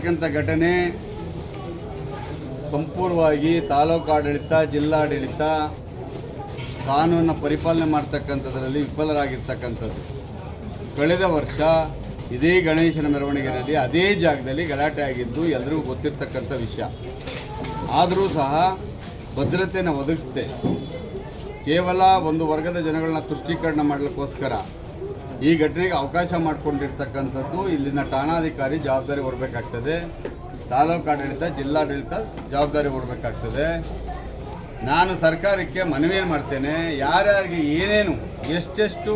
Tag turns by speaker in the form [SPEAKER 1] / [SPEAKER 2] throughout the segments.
[SPEAKER 1] ಆಗಿರ್ತಕ್ಕಂಥ ಘಟನೆ ಸಂಪೂರ್ಣವಾಗಿ ತಾಲೂಕು ಆಡಳಿತ, ಜಿಲ್ಲಾಡಳಿತ ಕಾನೂನು ಪರಿಪಾಲನೆ ಮಾಡ್ತಕ್ಕಂಥದ್ರಲ್ಲಿ ವಿಫಲರಾಗಿರ್ತಕ್ಕಂಥದ್ದು. ಕಳೆದ ವರ್ಷ ಇದೇ ಗಣೇಶನ ಮೆರವಣಿಗೆಯಲ್ಲಿ ಅದೇ ಜಾಗದಲ್ಲಿ ಗಲಾಟೆ ಆಗಿದ್ದು ಎಲ್ಲರಿಗೂ ಗೊತ್ತಿರ್ತಕ್ಕಂಥ ವಿಷಯ. ಆದರೂ ಸಹ ಭದ್ರತೆಯನ್ನು ಒದಗಿಸ್ದೆ ಕೇವಲ ಒಂದು ವರ್ಗದ ಜನಗಳನ್ನ ತುಷ್ಟೀಕರಣ ಮಾಡಲಿಕ್ಕೋಸ್ಕರ ಈ ಘಟನೆಗೆ ಅವಕಾಶ ಮಾಡಿಕೊಂಡಿರ್ತಕ್ಕಂಥದ್ದು ಇಲ್ಲಿನ ಠಾಣಾಧಿಕಾರಿ ಜವಾಬ್ದಾರಿ ಹೊರಬೇಕಾಗ್ತದೆ. ತಾಲೂಕು ಆಡಳಿತ, ಜಿಲ್ಲಾಡಳಿತ ಜವಾಬ್ದಾರಿ ಹೊರಬೇಕಾಗ್ತದೆ. ನಾನು ಸರ್ಕಾರಕ್ಕೆ ಮನವಿ ಮಾಡ್ತೇನೆ. ಯಾರ್ಯಾರಿಗೆ ಏನೇನು, ಎಷ್ಟೆಷ್ಟು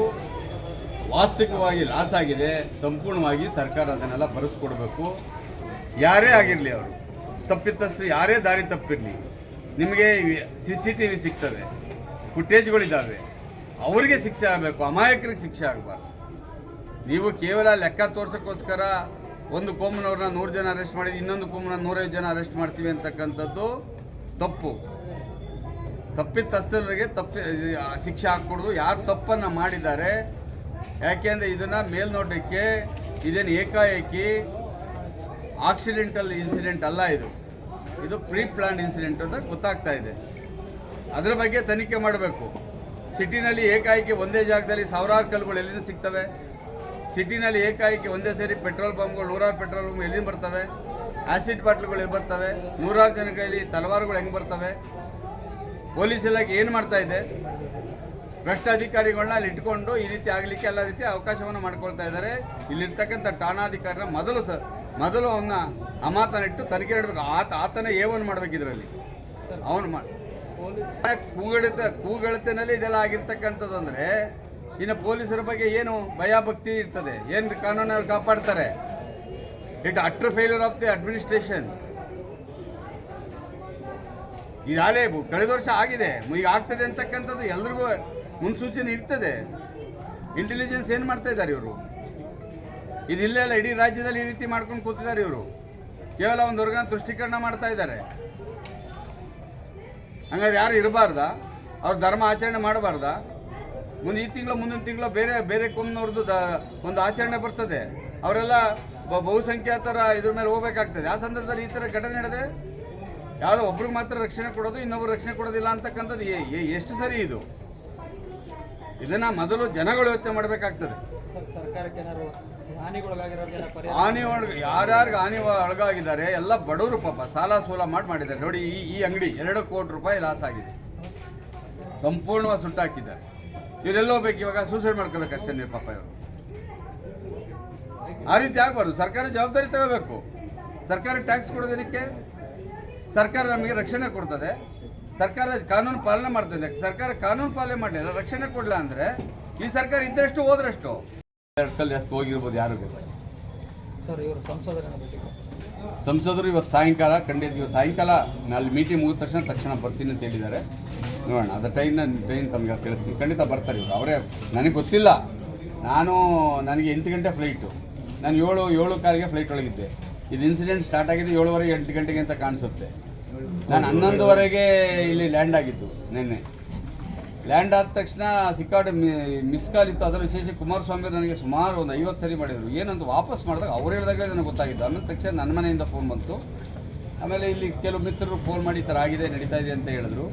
[SPEAKER 1] ವಾಸ್ತವಿಕವಾಗಿ ಲಾಸ್ ಆಗಿದೆ, ಸಂಪೂರ್ಣವಾಗಿ ಸರ್ಕಾರ ಅದನ್ನೆಲ್ಲ ಭರಿಸ್ಕೊಡ್ಬೇಕು ಯಾರೇ ಆಗಿರಲಿ ಅವರು, ತಪ್ಪಿತಸ್ಥರು ಯಾರೇ ದಾರಿ ತಪ್ಪಿರಲಿ, ನಿಮಗೆ ಸಿ ಸಿ ಟಿ ವಿ ಸಿಗ್ತದೆ ಫುಟೇಜ್ಗಳಿದ್ದಾವೆ ಅವರಿಗೆ ಶಿಕ್ಷೆ ಆಗಬೇಕು, ಅಮಾಯಕರಿಗೆ ಶಿಕ್ಷೆ ಆಗಬಾರ್ದು. ನೀವು ಕೇವಲ ಲೆಕ್ಕ ತೋರ್ಸೋಕ್ಕೋಸ್ಕರ ಒಂದು ಕೋಮನವ್ರನ್ನ ನೂರು ಜನ ಅರೆಸ್ಟ್ ಮಾಡಿದ್ವಿ, ಇನ್ನೊಂದು ಕೋಮನ ನೂರೈದು ಜನ ಅರೆಸ್ಟ್ ಮಾಡ್ತೀವಿ ಅಂತಕ್ಕಂಥದ್ದು ತಪ್ಪು. ತಪ್ಪಿತಸ್ಥರಿಗೆ ತಪ್ಪಿ ಶಿಕ್ಷೆ ಹಾಕ್ಕೊಡೋದು. ಯಾರು ತಪ್ಪನ್ನು ಮಾಡಿದ್ದಾರೆ ಯಾಕೆಂದರೆ ಇದನ್ನು ಮೇಲ್ನೋಟಕ್ಕೆ ಇದೇನು ಏಕಾಏಕಿ ಆಕ್ಸಿಡೆಂಟಲ್ ಇನ್ಸಿಡೆಂಟ್ ಅಲ್ಲ ಇದು. ಇದು ಪ್ರೀ ಪ್ಲಾನ್ ಇನ್ಸಿಡೆಂಟ್ ಅಂತ ಗೊತ್ತಾಗ್ತಾ ಇದೆ. ಅದರ ಬಗ್ಗೆ ತನಿಖೆ ಮಾಡಬೇಕು. ಸಿಟಿನಲ್ಲಿ ಏಕಾಏಕಿ ಒಂದೇ ಜಾಗದಲ್ಲಿ ಸಾವಿರಾರು ಕಲ್ಲುಗಳು ಎಲ್ಲಿಂದ ಸಿಗ್ತವೆ? ಸಿಟಿನಲ್ಲಿ ಏಕಾಏಕಿ ಒಂದೇ ಸೇರಿ ಪೆಟ್ರೋಲ್ ಪಂಪ್ಗಳು ನೂರಾರು ಪೆಟ್ರೋಲ್ ಪಂಪ್ ಎಲ್ಲಿ ಬರ್ತವೆ? ಆಸಿಡ್ ಬಾಟ್ಲುಗಳು ಎಲ್ಲಿ ಬರ್ತವೆ? ನೂರಾರು ಜನ ಕೈಲಿ ತಲವಾರುಗಳು ಹೆಂಗೆ ಬರ್ತವೆ? ಪೊಲೀಸ್ ಇಲಾಖೆ ಏನು ಮಾಡ್ತಾ ಇದೆ? ಭ್ರಷ್ಟ ಅಧಿಕಾರಿಗಳನ್ನ ಅಲ್ಲಿ ಇಟ್ಕೊಂಡು ಈ ರೀತಿ ಆಗಲಿಕ್ಕೆ ಎಲ್ಲ ರೀತಿ ಅವಕಾಶವನ್ನು ಮಾಡ್ಕೊಳ್ತಾ ಇದ್ದಾರೆ. ಇಲ್ಲಿರ್ತಕ್ಕಂಥ ಠಾಣಾಧಿಕಾರಿನ ಮೊದಲು ಸ ಮೊದಲು ಅವನ್ನ ಅಮಾತನಿಟ್ಟು ತನಿಖೆ ಇಡಬೇಕು ಆತ ಆತನೇ ಏವನ್ ಮಾಡ್ಬೇಕು ಇದರಲ್ಲಿ. ಅವನು ಮಾಡಿ ಕೂಗಡಿತ ಕೂಗಳಿತನಲ್ಲಿ ಇದೆಲ್ಲ ಆಗಿರ್ತಕ್ಕಂಥದ್ದು ಅಂದರೆ ಇನ್ನು ಪೊಲೀಸರ ಬಗ್ಗೆ ಏನು ಭಯ ಭಕ್ತಿ ಇರ್ತದೆ? ಏನು ಕಾನೂನವ್ರು ಕಾಪಾಡ್ತಾರೆ? It utter failure of the administration ಇದಾಲೇ ಕಳೆದ ವರ್ಷ ಆಗಿದೆ. ಈಗ ಆಗ್ತದೆ ಅಂತಕ್ಕಂಥದ್ದು ಎಲ್ರಿಗೂ ಮುನ್ಸೂಚನೆ ಇರ್ತದೆ. ಇಂಟೆಲಿಜೆನ್ಸ್ ಏನು ಮಾಡ್ತಾ ಇದ್ದಾರೆ ಇವರು? ಇದಿಲ್ಲೇ ಅಲ್ಲ, ಇಡೀ ರಾಜ್ಯದಲ್ಲಿ ಈ ರೀತಿ ಮಾಡ್ಕೊಂಡು ಕೂತಿದ್ದಾರೆ ಇವರು. ಕೇವಲ ಒಂದು ವರ್ಗನ ತುಷ್ಟೀಕರಣ ಮಾಡ್ತಾ ಇದ್ದಾರೆ. ಹಂಗಾದ್ರೆ ಯಾರು ಇರಬಾರ್ದ? ಅವ್ರ ಧರ್ಮ ಆಚರಣೆ ಮಾಡಬಾರ್ದಾ? ಮುಂದೆ ಈ ತಿಂಗಳು ಮುಂದಿನ ತಿಂಗಳು ಬೇರೆ ಬೇರೆ ಕೊಮ್ಮನವ್ರದ್ದು ದ ಒಂದು ಆಚರಣೆ ಬರ್ತದೆ. ಅವರೆಲ್ಲ ಬಹುಸಂಖ್ಯಾತರ ಇದ್ರ ಮೇಲೆ ಹೋಗ್ಬೇಕಾಗ್ತದೆ. ಆ ಸಂದರ್ಭದಲ್ಲಿ ಈ ಥರ ಘಟನೆ ನಡೆದ್ರೆ ಯಾವುದೋ ಒಬ್ರಿಗೆ ಮಾತ್ರ ರಕ್ಷಣೆ ಕೊಡೋದು ಇನ್ನೊಬ್ರು ರಕ್ಷಣೆ ಕೊಡೋದಿಲ್ಲ ಅಂತಕ್ಕಂಥದ್ದು ಎಷ್ಟು ಸರಿ ಇದು? ಇದನ್ನ ಮೊದಲು ಜನಗಳು ಯೋಚನೆ ಮಾಡಬೇಕಾಗ್ತದೆ. ಹಾನಿ ಯಾರ್ಯಾರಿಗೆ ಹಾನಿ ಒಳಗಾಗಿದ್ದಾರೆ ಎಲ್ಲ ಬಡವರು ಪಾಪ ಸಾಲ ಸೋಲ ಮಾಡಿ ಮಾಡಿದ್ದಾರೆ. ನೋಡಿ ಈ ಈ ಅಂಗಡಿ ಎರಡು ಕೋಟಿ ರೂಪಾಯಿ ಲಾಸ್ ಆಗಿದೆ. ಸಂಪೂರ್ಣವಾಗಿ ಸುಟ್ಟಾಕಿದ್ದಾರೆ. ಇವರೆಲ್ಲೋ ಬೇಕು ಇವಾಗ ಸೂಸೈಡ್ ಮಾಡ್ಕೋಬೇಕು ಅಷ್ಟೇ ನೀವು ಪಾಪ ಇವರು. ಆ ರೀತಿ ಆಗಬಾರ್ದು. ಸರ್ಕಾರ ಜವಾಬ್ದಾರಿ ತಗೋಬೇಕು. ಸರ್ಕಾರ ಟ್ಯಾಕ್ಸ್ ಕೊಡೋದಕ್ಕೆ ಸರ್ಕಾರ ನಮಗೆ ರಕ್ಷಣೆ ಕೊಡ್ತದೆ. ಸರ್ಕಾರ ಕಾನೂನು ಪಾಲನೆ ಮಾಡ್ತದೆ. ಸರ್ಕಾರ ಕಾನೂನು ಪಾಲನೆ ಮಾಡಲಿಲ್ಲ ರಕ್ಷಣೆ ಕೊಡಲ್ಲ ಅಂದರೆ ಈ ಸರ್ಕಾರ ಇದ್ದಷ್ಟು ಹೋದ್ರಷ್ಟು. ಎರಡು ಕಲ್ಲು ಎಷ್ಟು ಹೋಗಿರ್ಬೋದು ಯಾರು
[SPEAKER 2] ಸರ್ ಇವರು ಸಂಸದರನ್ನ ಭೇಟಿ
[SPEAKER 1] ಸಂಸದರು ಇವತ್ತು ಸಾಯಂಕಾಲ ಖಂಡಿತ ಇವತ್ತು ಸಾಯಂಕಾಲ ಅಲ್ಲಿ ಮೀಟಿಂಗ್ ಮುಗಿದ ತಕ್ಷಣ ತಕ್ಷಣ ಬರ್ತೀನಿ ಅಂತ ಹೇಳಿದ್ದಾರೆ. ನೋಡೋಣ. ಅದು ಟ್ರೈನ್ ಟ್ರೈನ್ ತಮಗೆ ತಿಳಿಸ್ತೀನಿ. ಖಂಡಿತ ಬರ್ತಾರೆ ಇವರು. ಅವರೇ ನನಗೆ ಗೊತ್ತಿಲ್ಲ. ನಾನು ನನಗೆ ಎಂಟು ಗಂಟೆ ಫ್ಲೈಟು ನಾನು ಏಳು ಏಳು ಕಾಲಿಗೆ ಫ್ಲೈಟ್ ಒಳಗಿದ್ದೆ. ಇದು ಇನ್ಸಿಡೆಂಟ್ ಸ್ಟಾರ್ಟ್ ಆಗಿದೆ ಏಳುವರೆಗೆ ಎಂಟು ಗಂಟೆಗೆ ಅಂತ ಕಾಣಿಸುತ್ತೆ. ನಾನು ಹನ್ನೊಂದುವರೆಗೆ ಇಲ್ಲಿ ಲ್ಯಾಂಡ್ ಆಗಿದ್ದು ನಿನ್ನೆ. ಲ್ಯಾಂಡ್ ಆದ ತಕ್ಷಣ ಸಿಕ್ಕಾಡೆ ಮಿಸ್ ಕಾಲ್ ಇತ್ತು. ಅದರ ವಿಶೇಷ ಕುಮಾರಸ್ವಾಮಿ ನನಗೆ ಸುಮಾರು ಒಂದು ಐವತ್ತು ಸರಿ ಮಾಡಿದರು. ಏನಂತ ವಾಪಸ್ ಮಾಡಿದಾಗ ಅವ್ರು ಹೇಳಿದಾಗ ನನಗೆ ಗೊತ್ತಾಗಿದ್ದು ಆಮೇಲೆ ತಕ್ಷಣ ನನ್ನ ಮನೆಯಿಂದ ಫೋನ್ ಬಂತು. ಆಮೇಲೆ ಇಲ್ಲಿ ಕೆಲವು ಮಿತ್ರರು ಫೋನ್ ಮಾಡಿ ಈ ಥರ ಆಗಿದೆ, ನಡೀತಾ ಇದೆ ಅಂತ ಹೇಳಿದ್ರು.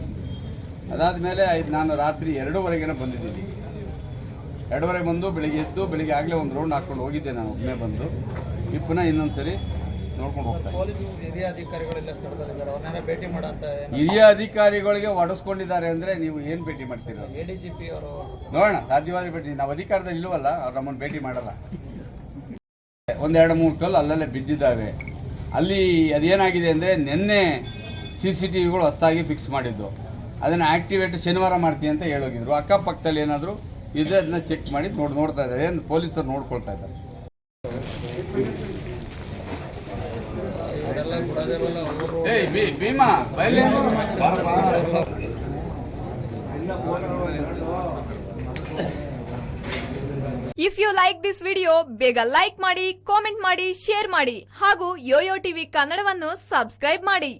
[SPEAKER 1] ಅದಾದಮೇಲೆ ನಾನು ರಾತ್ರಿ ಎರಡೂವರೆಗೇನೆ ಬಂದಿದ್ದೀನಿ. ಎರಡೂವರೆಗೆ ಬಂದು ಬೆಳಿಗ್ಗೆ ಎದ್ದು ಬೆಳಿಗ್ಗೆ ಆಗಲೇ ಒಂದು ರೌಂಡ್ ಹಾಕ್ಕೊಂಡು ಹೋಗಿದ್ದೆ ನಾನು ಒಬ್ಬನೇ ಬಂದು. ಈ ಪುನಃ ಇನ್ನೊಂದು ಸರಿ ನೋಡ್ಕೊಂಡು ಹೋಗ್ತಾ ಇದ್ದೀನಿ.
[SPEAKER 2] ಪೊಲೀಸ್ ಹಿರಿಯ
[SPEAKER 1] ಅಧಿಕಾರಿಗಳಿಗೆ ಒಡಿಸ್ಕೊಂಡಿದ್ದಾರೆ ಅಂದರೆ ನೀವು ಏನು ಭೇಟಿ ಮಾಡ್ತೀರಾ? ನೋಡೋಣ ಸಾಧ್ಯವಾದ ಭೇಟಿ. ನಾವು ಅಧಿಕಾರದಲ್ಲಿ ಇಲ್ವಲ್ಲ ಅವ್ರು ನಮ್ಮನ್ನು ಭೇಟಿ ಮಾಡಲ್ಲ. ಒಂದೆರಡು ಮೂರು ಕಲ್ಲು ಅಲ್ಲಲ್ಲೇ ಬಿದ್ದಿದ್ದಾವೆ. ಅಲ್ಲಿ ಅದೇನಾಗಿದೆ ಅಂದರೆ ನಿನ್ನೆ ಸಿ ಸಿ ಟಿ ವಿಗಳು ಹೊಸದಾಗಿ ಫಿಕ್ಸ್ ಮಾಡಿದ್ದು. ಅದನ್ನು ಆ್ಯಕ್ಟಿವೇಟ್ ಶನಿವಾರ ಮಾಡ್ತೀನಿ ಅಂತ ಹೇಳೋಗಿದ್ರು. ಅಕ್ಕಪಕ್ಕದಲ್ಲಿ ಏನಾದರೂ ಇದ್ರೆ ಅದನ್ನ ಚೆಕ್ ಮಾಡಿ ನೋಡಿ, ನೋಡ್ತಾ ಇದ್ದಾರೆ. ಪೊಲೀಸರು ನೋಡ್ಕೊಳ್ತಾ ಇದ್ದಾರೆ?
[SPEAKER 3] If you like this video ಬೇಗ ಲೈಕ್ ಮಾಡಿ ಕಾಮೆಂಟ್ ಮಾಡಿ ಶೇರ್ ಮಾಡಿ ಹಾಗೂ ಯೋಯೋ ಟಿವಿ ಕನ್ನಡವನ್ನು ಸಬ್ಸ್ಕ್ರೈಬ್ ಮಾಡಿ.